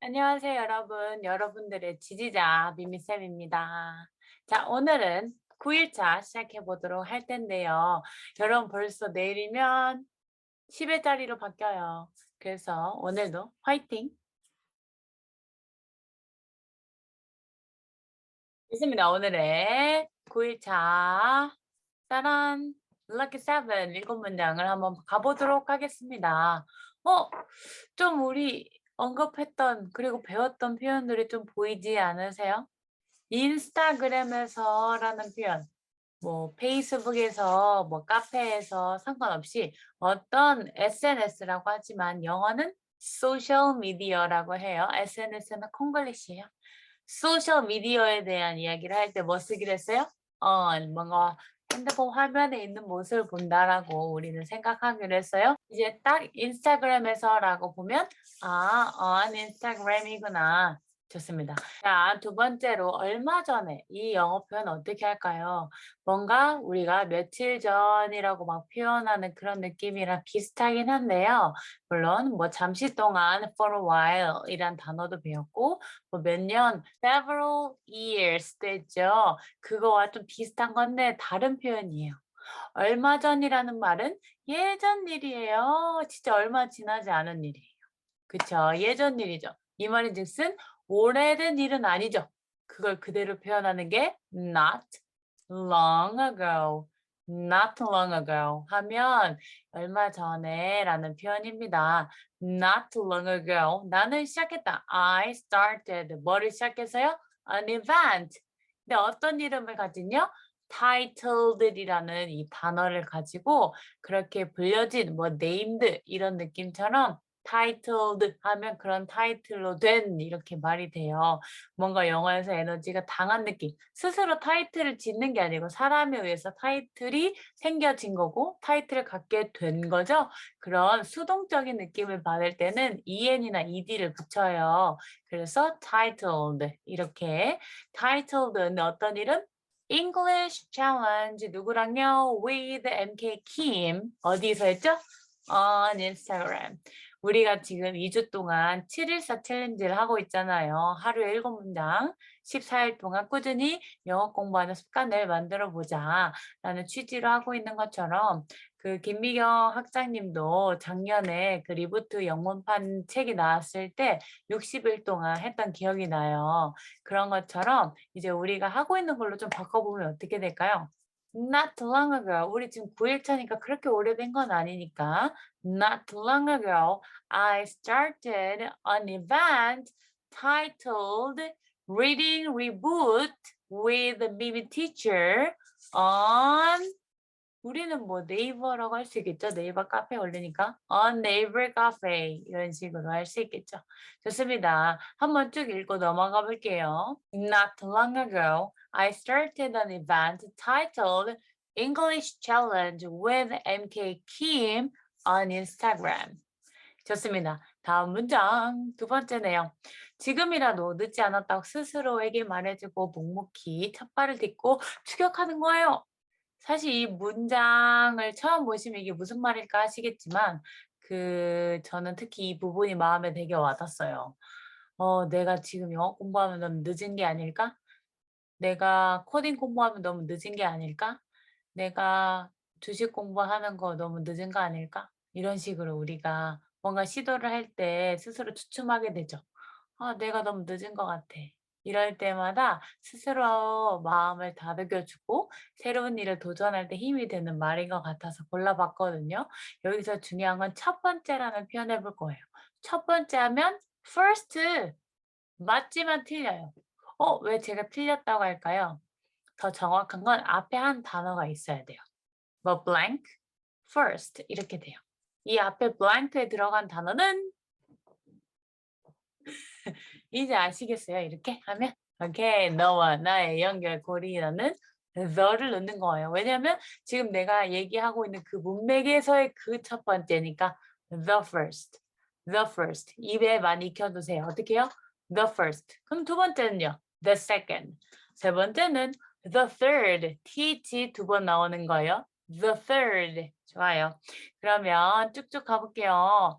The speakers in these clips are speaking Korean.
안녕하세요, 여러분. 여러분들의 지지자 미미쌤입니다. 자, 오늘은 9일차 시작해 보도록 할 텐데요. 여러분 벌써 내일이면 10일짜리로 바뀌어요. 그래서 오늘도 화이팅! 있습니다. 오늘의 9일차 짜란! 럭키 세븐 일곱 문장을 한번 가보도록 하겠습니다. 어, 좀 우리 언급했던 그리고 배웠던 표현들이 좀 보이지 않으세요? 인스타그램에서라는 표현, 뭐 페이스북에서, 뭐 카페에서 상관없이 어떤 SNS라고 하지만 영어는 소셜 미디어라고 해요. SNS는 콩글리시예요. 소셜 미디어에 대한 이야기를 할 때 뭐 쓰기로 했어요? on 뭔가 핸드폰 화면에 있는 모습을 본다라고 우리는 생각하기로 했어요. 이제 딱 인스타그램에서라고 보면 아, on 인스타그램이구나. 좋습니다. 자, 두 번째로 얼마 전에 이 영어 표현 어떻게 할까요? 뭔가 우리가 며칠 전이라고 막 표현하는 그런 느낌이랑 비슷하긴 한데요. 물론 뭐 잠시 동안 for a while 이란 단어도 배웠고 뭐 몇 년 several years 됐죠. 그거와 좀 비슷한 건데 다른 표현이에요. 얼마 전이라는 말은 예전 일이에요. 진짜 얼마 지나지 않은 일이에요. 그쵸? 예전 일이죠. 이 말인 즉슨 오래된 일은 아니죠. 그걸 그대로 표현하는 게 not long ago, not long ago 하면 얼마 전에 라는 표현입니다. not long ago. 나는 시작했다. I started. 뭐를 시작했어요? An event. 근데 어떤 이름을 가진요? Titled이라는 이 단어를 가지고 그렇게 불려진 뭐 named 이런 느낌처럼 titled 하면 그런 타이틀로 된 이렇게 말이 돼요. 뭔가 영어에서 에너지가 당한 느낌. 스스로 타이틀을 짓는 게 아니고 사람에 의해서 타이틀이 생겨진 거고 타이틀을 갖게 된 거죠. 그런 수동적인 느낌을 받을 때는 en이나 ed를 붙여요. 그래서 titled 이렇게 titled는 어떤 이름? English Challenge 누구랑요? With MK Kim 어디서 했죠? On Instagram. 우리가 지금 2주 동안 714 챌린지를 하고 있잖아요. 하루에 7문장, 14일 동안 꾸준히 영어 공부하는 습관을 만들어 보자 라는 취지로 하고 있는 것처럼 그 김미경 학장님도 작년에 그 리부트 영문판 책이 나왔을 때 60일 동안 했던 기억이 나요. 그런 것처럼 이제 우리가 하고 있는 걸로 좀 바꿔보면 어떻게 될까요? Not long ago. 우리 지금 9일 차니까 그렇게 오래된 건 아니니까. Not long ago, I started an event titled Reading Reboot with Mimi Teacher on 우리는 뭐 네이버라고 할 수 있겠죠. 네이버 카페 올리니까 on Naver Cafe 이런 식으로 할 수 있겠죠. 좋습니다. 한번 쭉 읽고 넘어가 볼게요. Not long ago, I started an event titled English Challenge with MK Kim on Instagram. 좋습니다. 다음 문장 두 번째네요. 지금이라도 늦지 않았다고 스스로에게 말해주고 묵묵히 첫 발을 딛고 추격하는 거예요. 사실 이 문장을 처음 보시면 이게 무슨 말일까 하시겠지만 그 저는 특히 이 부분이 마음에 되게 와닿았어요. 어, 내가 지금 영어 공부하면 늦은 게 아닐까? 내가 코딩 공부하면 너무 늦은 게 아닐까? 내가 주식 공부하는 거 너무 늦은 거 아닐까? 이런 식으로 우리가 뭔가 시도를 할 때 스스로 주춤하게 되죠. 아, 내가 너무 늦은 것 같아. 이럴 때마다 스스로 마음을 다독여주고 새로운 일을 도전할 때 힘이 되는 말인 것 같아서 골라봤거든요. 여기서 중요한 건 첫 번째라는 표현 해볼 거예요. 첫 번째 하면 first 맞지만 틀려요. 어, 왜 제가 틀렸다고 할까요? 더 정확한 건 앞에 한 단어가 있어야 돼요. 뭐 blank, first 이렇게 돼요. 이 앞에 blank에 들어간 단어는 이제 아시겠어요? 이렇게 하면 오케이 너와 나의 연결고리라는 the를 넣는 거예요. 왜냐하면 지금 내가 얘기하고 있는 그 문맥에서의 그 첫 번째니까 the first, the first 입에 많이 익혀두세요. 어떻게 해요? the first. 그럼 두 번째는요? The second. 세 번째는 the third. th 두 번 나오는 거예요. the third. 좋아요. 그러면 쭉쭉 가볼게요.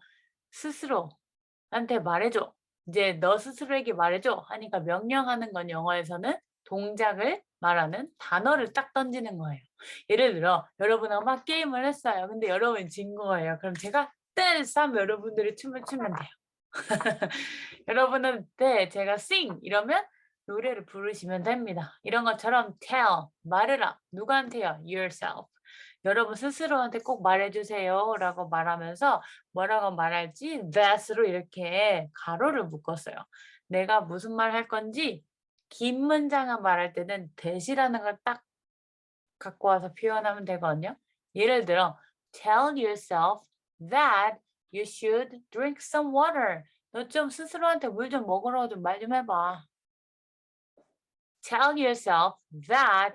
스스로한테 말해줘. 이제 너 스스로에게 말해줘 하니까 명령하는 건 영어에서는 동작을 말하는 단어를 딱 던지는 거예요. 예를 들어 여러분하고 막 게임을 했어요. 근데 여러분이 진 거예요. 그럼 제가 하면 여러분들이 춤을 추면 돼요. 여러분한테 제가 sing 이러면 노래를 부르시면 됩니다. 이런 것처럼 tell 말해라. 누구한테요? yourself. 여러분 스스로한테 꼭 말해주세요 라고 말하면서 뭐라고 말할지 that으로 이렇게 가로를 묶었어요. 내가 무슨 말 할 건지 긴 문장을 말할 때는 that이라는 걸 딱 갖고 와서 표현하면 되거든요. 예를 들어 tell yourself that you should drink some water. 너 좀 스스로한테 물 좀 먹으라고 좀 말 좀 해봐. Tell yourself that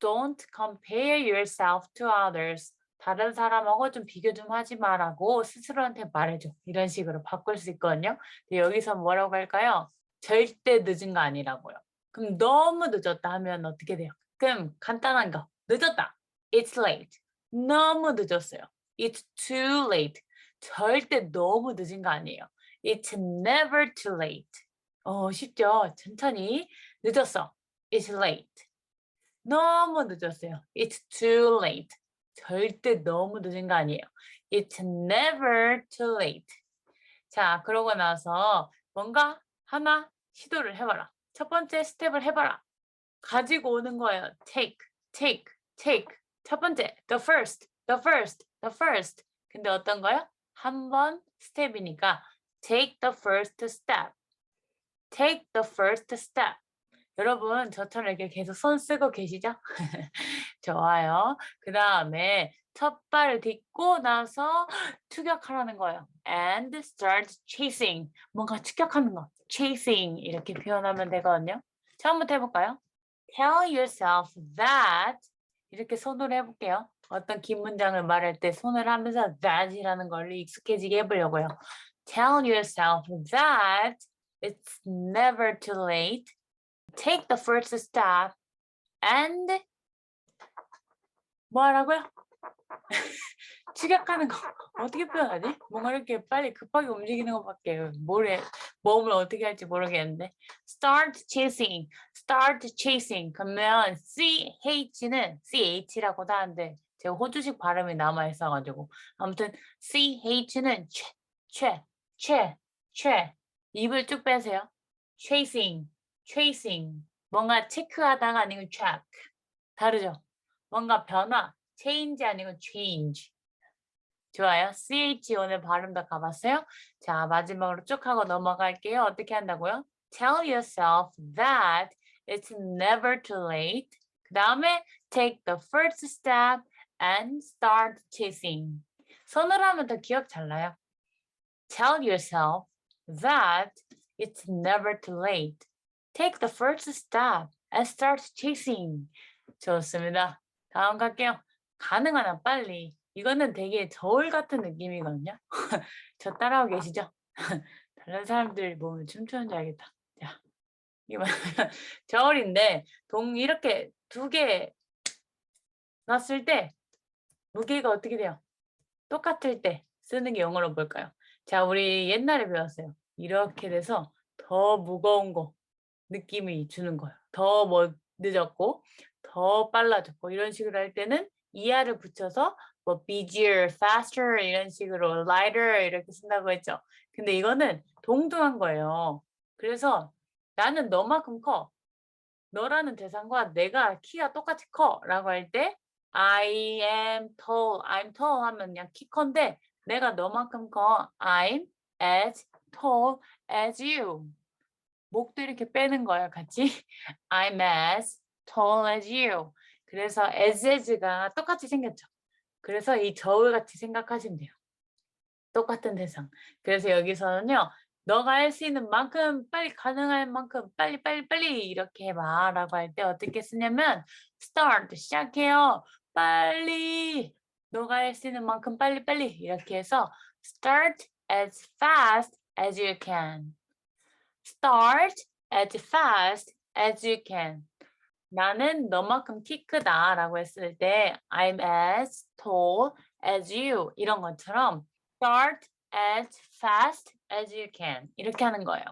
don't compare yourself to others. 다른 사람하고 좀 비교 좀 하지 말라고 스스로한테 말해줘. 이런 식으로 바꿀 수 있거든요. 근데 여기서 뭐라고 할까요? 절대 늦은 거 아니라고요. 그럼 너무 늦었다 하면 어떻게 돼요? 그럼 간단한 거. 늦었다. It's late. 너무 늦었어요. It's too late. 절대 너무 늦은 거 아니에요. It's never too late. 어, 쉽죠? 천천히. 늦었어. It's late. 너무 늦었어요. It's too late. 절대 너무 늦은 거 아니에요. It's never too late. 자, 그러고 나서 뭔가 하나 시도를 해봐라. 첫 번째 스텝을 해봐라. 가지고 오는 거예요. Take, take, take. 첫 번째, the first, the first, the first. 근데 어떤 거요? 한 번 스텝이니까 take the first step. take the first step. 여러분 저처럼 이렇게 계속 손 쓰고 계시죠? 좋아요. 그 다음에 첫 발을 딛고 나서 추격하라는 거예요. And start chasing. 뭔가 추격하는 거. chasing 이렇게 표현하면 되거든요. 처음부터 해볼까요? Tell yourself that 이렇게 손으로 해볼게요. 어떤 긴 문장을 말할 때 손을 하면서 that이라는 걸 익숙해지게 해보려고요. Tell yourself that it's never too late. Take the first step and 뭐 하라고요? 추격하는 거 어떻게 표현하지? 뭔가 이렇게 빨리 급하게 움직이는 것밖에 뭐래 몸을 어떻게 할지 모르겠는데 start chasing, start chasing 그러면 CH는 CH라고도 하는데 제가 호주식 발음이 남아 있어가지고 아무튼 CH는 최, 최, 최, 최 입을 쭉 빼세요. chasing, chasing 뭔가 체크하다가 아니고 check 다르죠? 뭔가 변화 change 아니고 change 좋아요. CH 오늘 발음 다 가봤어요? 자 마지막으로 쭉 하고 넘어갈게요. 어떻게 한다고요? Tell yourself that it's never too late. 그 다음에 take the first step and start chasing. 손으로 하면 더 기억 잘 나요. Tell yourself that it's never too late. Take the first step and start chasing. 좋습니다. 다음 갈게요. 가능한 한 빨리. 이거는 되게 저울 같은 느낌이거든요. 저 따라오고 계시죠? 다른 사람들 보면 춤추는 줄 알겠다. 자, 이거 저울인데 동 이렇게 두 개 놨을 때 무게가 어떻게 돼요? 똑같을 때 쓰는 게 영어로 뭘까요? 자, 우리 옛날에 배웠어요. 이렇게 돼서 더 무거운 거 느낌이 주는 거예요. 더 뭐 늦었고 더 빨라졌고 이런 식으로 할 때는 ER을 붙여서 뭐 busier, faster 이런 식으로 lighter 이렇게 쓴다고 했죠. 근데 이거는 동등한 거예요. 그래서 나는 너만큼 커. 너라는 대상과 내가 키가 똑같이 커 라고 할 때 I am tall, I'm tall 하면 그냥 키 큰데 내가 너만큼 커. I'm as tall as you. 목도 이렇게 빼는 거예요, 같이. I'm as tall as you. 그래서 as as가 똑같이 생겼죠. 그래서 이 저울 같이 생각하시면 돼요. 똑같은 대상. 그래서 여기서는요. 너가 할 수 있는 만큼 빨리 가능할 만큼 빨리 빨리 빨리 이렇게 해봐 라고 할 때 어떻게 쓰냐면 start 시작해요. 빨리 너가 할 수 있는 만큼 빨리 빨리 이렇게 해서 start as fast as you can. Start as fast as you can. 나는 너만큼 키 크다 라고 했을 때 I'm as tall as you 이런 것처럼 start as fast as you can 이렇게 하는 거예요.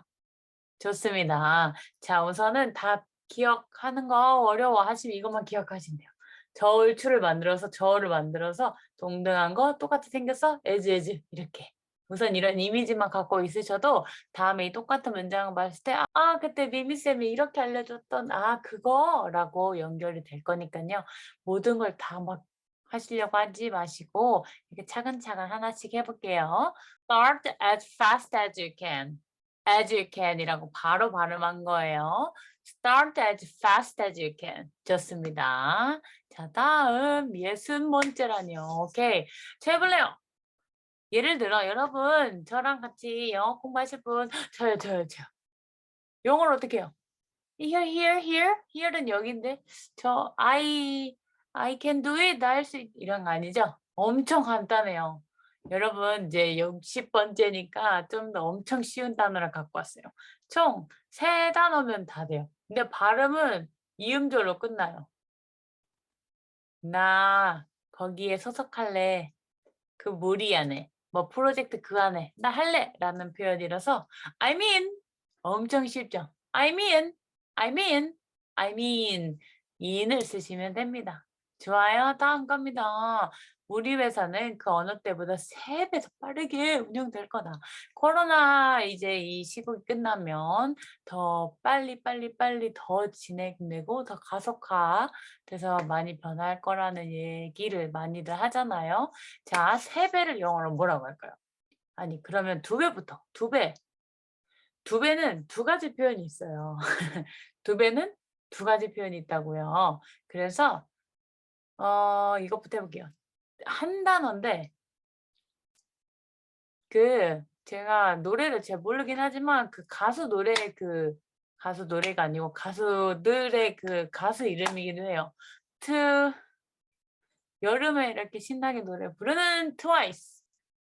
좋습니다. 자, 우선은 다 기억하는 거 어려워 하시면 이것만 기억하시면 돼요. 저울추를 만들어서 저울을 만들어서 동등한 거 똑같이 생겼어? as as 이렇게. 우선 이런 이미지만 갖고 있으셔도 다음에 이 똑같은 문장을 봤을 때 아 그때 미미쌤이 이렇게 알려줬던 아 그거라고 연결이 될 거니까요. 모든 걸 다 막 하시려고 하지 마시고 이렇게 차근차근 하나씩 해볼게요. Start as fast as you can. as you can이라고 바로 발음한 거예요. Start as fast as you can. 좋습니다. 자, 다음 예순 번째라뇨. 오케이. 최블레요. 예를 들어 여러분 저랑 같이 영어 공부하실 분 저요 저요 저요. 영어를 어떻게 해요? Here, here, here. here는 여기인데 저 I I can do it 나 할 수 있 이런 거 아니죠? 엄청 간단해요. 여러분 이제 60번째니까 좀 더 엄청 쉬운 단어를 갖고 왔어요. 총 세 단어면 다 돼요. 근데 발음은 이음절로 끝나요. 나 거기에 소속할래. 그 무리 안에 뭐 프로젝트 그 안에 나 할래 라는 표현이라서 I mean 엄청 쉽죠. I mean, I mean, I mean in을 쓰시면 됩니다. 좋아요. 다음 겁니다. 우리 회사는 그 어느 때보다 3배 더 빠르게 운영될 거다. 코로나 이제 이 시국이 끝나면 더 빨리 빨리 빨리 더 진행되고 더 가속화 돼서 많이 변할 거라는 얘기를 많이들 하잖아요. 자, 3배를 영어로 뭐라고 할까요? 아니, 그러면 2배부터 2배. 2배는 두 가지 표현이 있어요. 2배는 두 가지 표현이 있다고요. 그래서 어 이것부터 해 볼게요. 한 단어인데 그 제가 노래를 잘 모르긴 하지만 그 가수 노래 그 가수 노래가 아니고 가수들의 그 가수 이름이기도 해요. to 여름에 이렇게 신나게 노래 부르는 트와이스.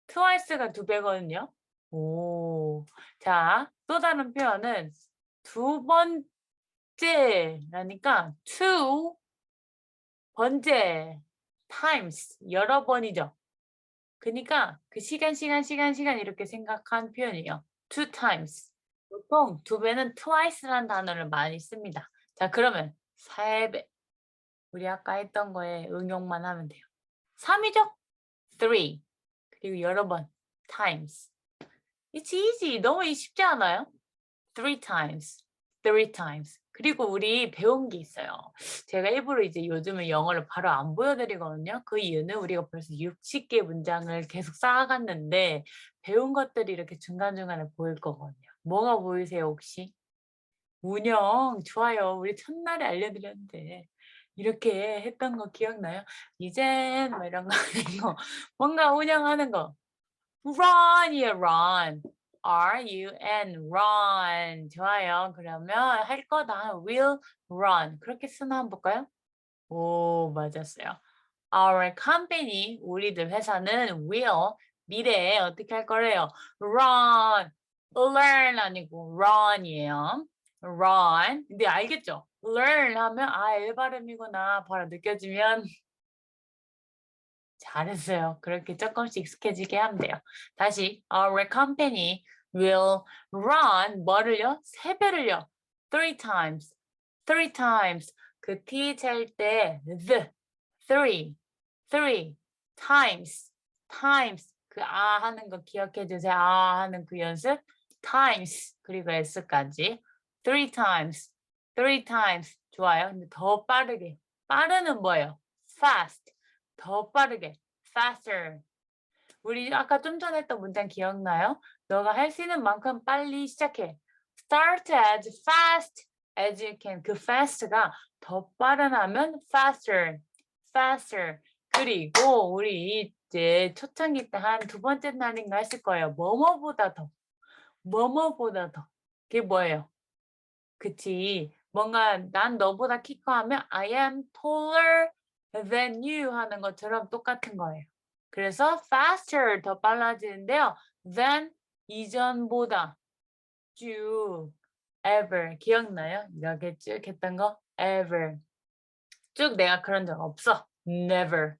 트와이스가 두 배거든요. 오. 자, 또 다른 표현은 두 번째라니까 two 번째 times 여러 번이죠. 그러니까 그 시간 시간 시간 시간 이렇게 생각한 표현이에요. two times. 보통 두 배는 twice라는 단어를 많이 씁니다. 자, 그러면 세 배. 우리 아까 했던 거에 응용만 하면 돼요. 3이죠? three. 그리고 여러 번 times. It's easy. 너무 쉽지 않아요? Three times. Three times. 그리고 우리 배운 게 있어요. 제가 일부러 이제 요즘은 영어를 바로 안 보여드리거든요. 그 이유는 우리가 벌써 60개 문장을 계속 쌓아갔는데 배운 것들이 이렇게 중간중간에 보일 거거든요. 뭐가 보이세요 혹시? 운영 좋아요. 우리 첫날에 알려드렸는데 이렇게 했던 거 기억나요? 이젠 뭐 이런 거 아니고 뭔가 운영하는 거. run이에요, run. R-U-N, run. 좋아요. 그러면 할 거다. will run. 그렇게 쓰나 한번 볼까요? 오, 맞았어요. Our company, 우리들 회사는 will, 미래에 어떻게 할 거래요? run, learn 아니고 run이에요. run. 근데 알겠죠? learn 하면 아, 엘 발음이구나. 바로 느껴지면 잘했어요. 그렇게 조금씩 익숙해지게 하면 돼요. 다시 our company will run 뭐를요? 세 배를요. three times. three times. 그 t 찰때 the three three times times 그 아 하는 거 기억해 주세요. 아 하는 그 연습 times 그리고 s까지 three times three times 좋아요. 근데 더 빠르게 빠르는 뭐예요? fast 더 빠르게 faster 우리 아까 좀 전에 했던 문장 기억나요? 너가 할 수 있는 만큼 빨리 시작해. Start as fast as you can. 그 fast가 더 빠르나면 faster, faster. 그리고 우리 이제 초창기 때 한 두 번째 날인가 했을 거예요. 뭐뭐보다 더, 뭐뭐보다 더. 그게 뭐예요? 그치. 뭔가 난 너보다 키 커 하면 I am taller than you 하는 것처럼 똑같은 거예요. 그래서 faster 더 빨라지는데요. than 이전보다 쭉 ever 기억나요? 이렇게 쭉 했던 거 ever 쭉 내가 그런 적 없어 never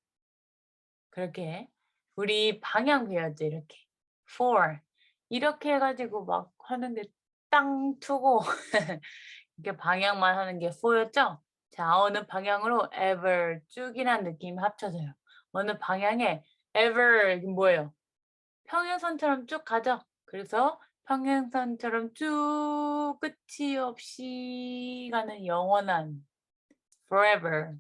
그렇게 우리 방향 배웠죠 이렇게 for 이렇게 해가지고 막 하는데 땅 투고 이렇게 방향만 하는 게 fo였죠? 자, 어느 방향으로 ever 쭉이란 느낌이 합쳐져요. 어느 방향에 ever 뭐예요? 평행선처럼 쭉 가죠. 그래서 평행선처럼 쭉 끝이 없이 가는 영원한 forever,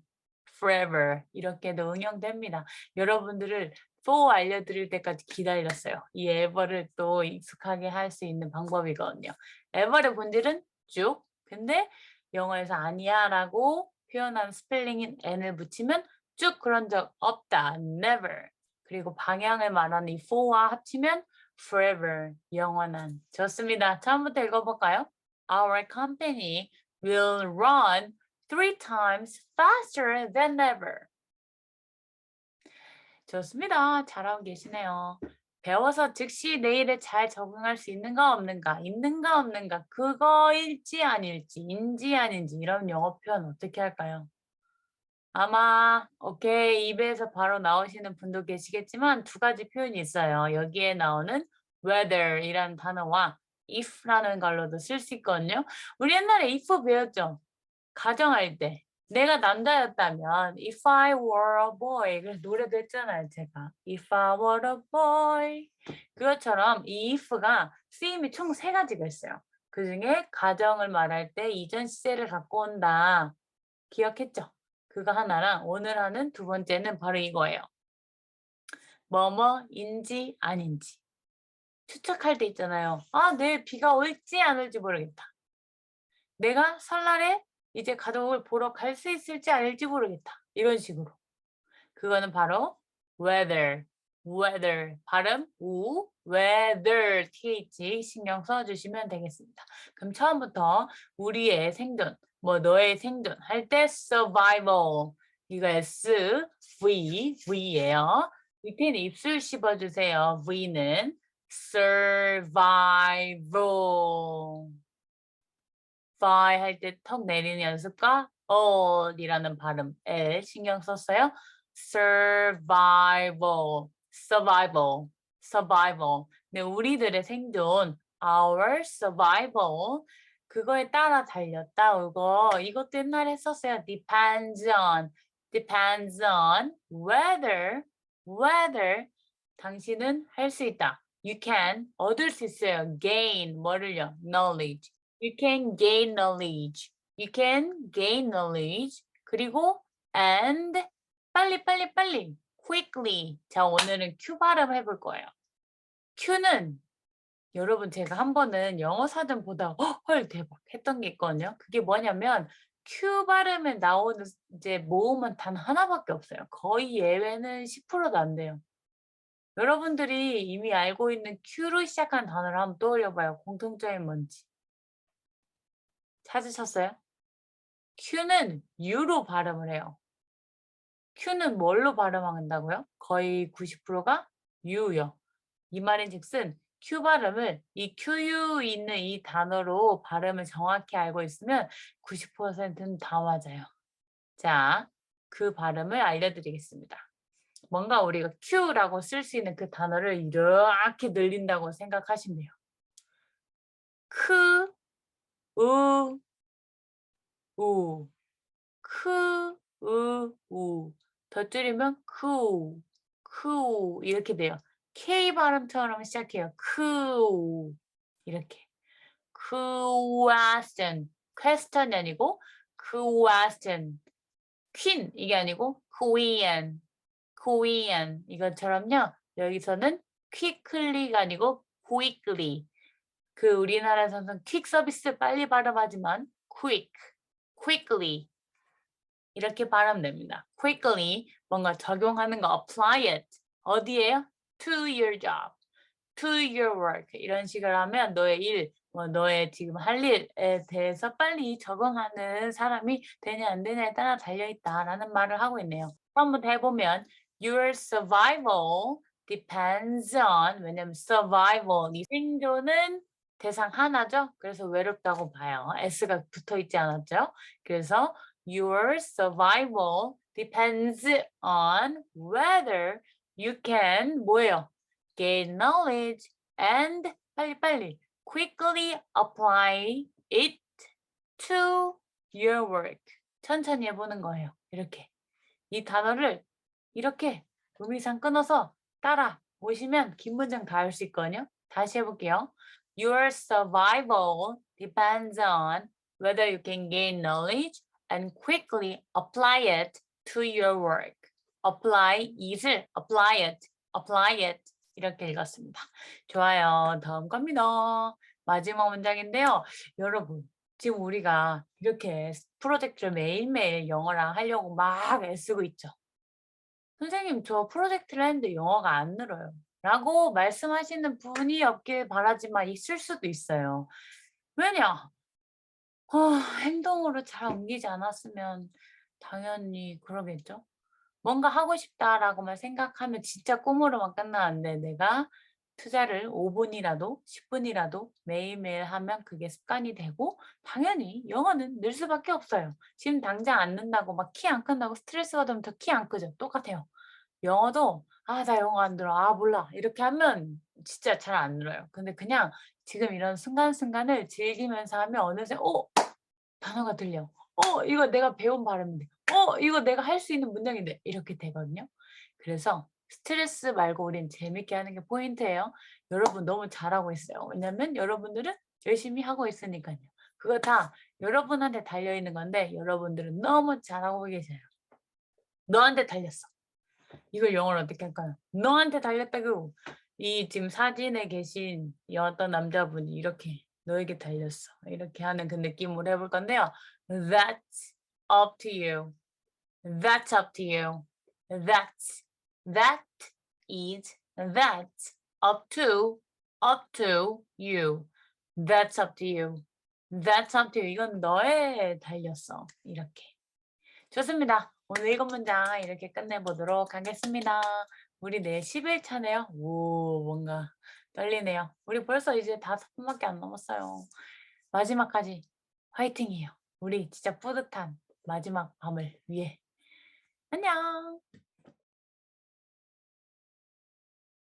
forever 이렇게도 응용됩니다. 여러분들을 또 알려드릴 때까지 기다렸어요. 이 ever를 또 익숙하게 할 수 있는 방법이거든요. ever의 본질은 쭉. 근데 영어에서 아니야라고 표현한 스펠링인 n을 붙이면 쭉 그런 적 없다. never. 그리고 방향을 말하는 이 for와 합치면 forever. 영원한. 좋습니다. 처음부터 읽어볼까요? Our company will run three times faster than ever. 좋습니다. 잘하고 계시네요. 배워서 즉시 내일에 잘 적응할 수 있는가 없는가, 있는가 없는가, 그거일지 아닐지, 인지 아닌지 이런 영어 표현 어떻게 할까요? 아마 오케이 입에서 바로 나오시는 분도 계시겠지만 두 가지 표현이 있어요. 여기에 나오는 whether이라는 단어와 if라는 걸로도 쓸 수 있거든요. 우리 옛날에 if 배웠죠? 가정할 때 내가 남자였다면 if I were a boy 노래도 했잖아요 제가. If I were a boy. 그것처럼 이 if가 쓰임이 총 세 가지가 있어요. 그 중에 가정을 말할 때 이전 시제를 갖고 온다. 기억했죠? 그거 하나랑 오늘 하는 두 번째는 바로 이거예요. 뭐뭐인지 아닌지. 추측할 때 있잖아요. 아 내일 비가 올지 안 올지 모르겠다. 내가 설날에 이제 가족을 보러 갈 수 있을지 아닐지 모르겠다. 이런 식으로. 그거는 바로 whether, whether 발음 우, whether th 신경 써주시면 되겠습니다. 그럼 처음부터 우리의 생존, 뭐 너의 생존 할 때 survival 이거 s, v, v예요. 밑에는 입술 씹어주세요. v는 survival. Fly 할 때 턱 내리는 연습과 어이라는 발음 에 신경 썼어요. survival, survival, survival. 네, 우리들의 생존, our survival. 그거에 따라 달렸다. 이거 이것도 옛날에 했었어요. depends on, depends on whether, whether 당신은 할 수 있다. You can 얻을 수 있어요. gain 뭐를요? knowledge. You can gain knowledge. You can gain knowledge. 그리고 and 빨리 빨리 빨리 quickly. 자 오늘은 Q 발음 해볼 거예요. Q는 여러분 제가 한 번은 영어 사전 보다 헐 대박 했던 게 있거든요. 그게 뭐냐면 Q 발음에 나오는 이제 모음은 단 하나밖에 없어요. 거의 예외는 10%도 안 돼요. 여러분들이 이미 알고 있는 Q로 시작한 단어를 한번 떠올려봐요. 공통점이 뭔지. 찾으셨어요? Q는 U로 발음을 해요. Q는 뭘로 발음한다고요? 거의 90%가 U요. 이 말인 즉슨 Q 발음을 이 QU 있는 이 단어로 발음을 정확히 알고 있으면 90%는 다 맞아요. 자, 그 발음을 알려드리겠습니다. 뭔가 우리가 Q라고 쓸 수 있는 그 단어를 이렇게 늘린다고 생각하시면 돼요. 크, 으, 우, 크, 으, 우. 더 줄이면 크, 크 이렇게 돼요. K 발음처럼 시작해요. 크, 이렇게. question, question이 아니고 question, queen 이게 아니고 queen, queen 이것처럼요. 여기서는 quickly가 아니고 quickly. 그 우리나라에서는 퀵 서비스 빨리 발음하지만 quick, quickly 이렇게 발음됩니다. quickly 뭔가 적용하는 거 apply it 어디에요? to your job, to your work 이런 식으로 하면 너의 일, 뭐 너의 지금 할 일에 대해서 빨리 적응하는 사람이 되냐 안 되냐에 따라 달려있다라는 말을 하고 있네요. 한번 해보면 your survival depends on 왜냐면 survival 이 생존은 대상 하나죠. 그래서 외롭다고 봐요. s가 붙어 있지 않았죠. 그래서 your survival depends on whether you can 뭐예요? gain knowledge and 빨리빨리 quickly apply it to your work. 천천히 해보는 거예요. 이렇게. 이 단어를 이렇게 의미상 끊어서 따라 보시면 긴 문장 다 할 수 있거든요. 다시 해볼게요. Your survival depends on whether you can gain knowledge and quickly apply it to your work. apply it을 apply it, apply it 이렇게 읽었습니다. 좋아요. 다음 겁니다. 마지막 문장인데요. 여러분, 지금 우리가 이렇게 프로젝트를 매일매일 영어랑 하려고 막 애쓰고 있죠. 선생님, 저 프로젝트를 했는데 영어가 안 늘어요. 라고 말씀하시는 분이 없길 바라지만 있을 수도 있어요. 왜냐? 어, 행동으로 잘 옮기지 않았으면 당연히 그러겠죠. 뭔가 하고 싶다라고만 생각하면 진짜 꿈으로만 끝나는데 내가 투자를 5분이라도 10분이라도 매일매일 하면 그게 습관이 되고 당연히 영어는 늘 수밖에 없어요. 지금 당장 안 는다고 막 키 안 큰다고 스트레스 받으면 더 키 안 크죠. 똑같아요. 영어도 아 나 영어 안 들어. 아 몰라. 이렇게 하면 진짜 잘안 늘어요. 근데 그냥 지금 이런 순간순간을 즐기면서 하면 어느새 어 단어가 들려. 어 이거 내가 배운 발음인데. 어 이거 내가 할 수 있는 문장인데 이렇게 되거든요. 그래서 스트레스 말고 우린 재밌게 하는 게 포인트예요. 여러분 너무 잘하고 있어요. 왜냐면 여러분들은 열심히 하고 있으니까요. 그거 다 여러분한테 달려 있는 건데 여러분들은 너무 잘하고 계세요. 너한테 달렸어. 이걸 영어로 어떻게 할까요? 너한테 달렸다고. 이 지금 사진에 계신 이 어떤 남자분이 이렇게 너에게 달렸어. 이렇게 하는 그 느낌으로 해볼 건데요. That's up to you. That's up to you. That's that is that up to up to you. That's up to you. That's up to you. 이건 너에 달렸어. 이렇게. 좋습니다. 오늘 일곱 문장 이렇게 끝내보도록 하겠습니다. 우리 내일 10일차네요. 오, 뭔가 떨리네요. 우리 벌써 이제 다섯 분밖에 안 남았어요. 마지막까지 화이팅이에요. 우리 진짜 뿌듯한 마지막 밤을 위해. 안녕.